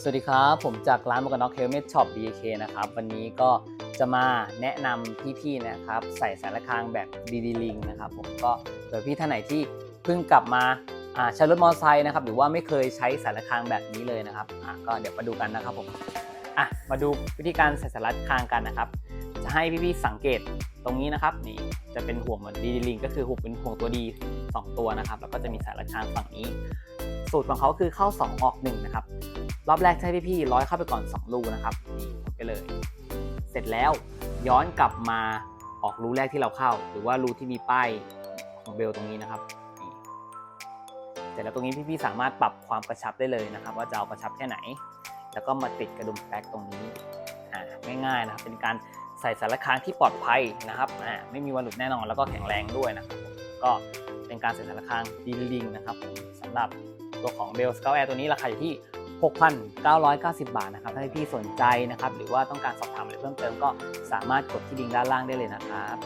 สวัสดีครับ ผมจากร้านมกนน็อกเฮลเม t ช็อป BK นะครับ วันนี้ก็จะมาแนะนำพี่ๆนะครับ ใส่สาระฆังแบบดีดีลิงนะครับ ผมก็เผื่อพี่ท่านไหนที่เพิ่งกลับมาอาใช้รถมอเตอร์ไซค์นะครับ หรือว่าไม่เคยใช้สาระฆังแบบนี้เลยนะครับอะก็เดี๋ยวมาดูกันนะครับผมอะมาดูวิธีการใส่สาระฆังกันนะครับ จะให้พี่ๆสังเกตตรงนี้นะครับนี่จะเป็นห่วงเหมือนดีดีลิงก็คือห่วงเป็นห่วงตัวดีสองตัวนะครับ แล้วก็จะมีสาระฆังฝั่งนี้ สูตรของเขาคือเข้า 2 ออก1นะครับ รอบแรกใช้พี่ๆร้อยเข้าไปก่อน 2 รูนะครับนี่หมดไปเลย เสร็จแล้วย้อนกลับมาออกรูแรกที่เราเข้า หรือว่ารูที่มีป้ายของเบลตรงนี้นะครับนี่เสร็จแล้วตรงนี้พี่ๆสามารถปรับความกระชับได้เลยนะครับ ว่าจะเอากระชับแค่ไหน แล้วก็มาติดกระดุมแป๊กตรงนี้อ่าง่ายๆนะครับเป็นการใส่สารค้างที่ปลอดภัยนะครับอ่าไม่มีวันหลุดแน่นอนแล้วก็แข็งแรงด้วยนะครับก็เป็นการใส่สารค้างดีลิงนะครับสำหรับ ตัวของ b e l s c o u t Air ตัวนี้ราคาอยู่ที่ 6,990 บาทนะครับ ถ้าพี่สนใจนะครับ หรือว่าต้องการสอบถามอะไรเพิ่มเติมก็สามารถกดที่ลิงก์ด้านล่างได้เลยนะครับ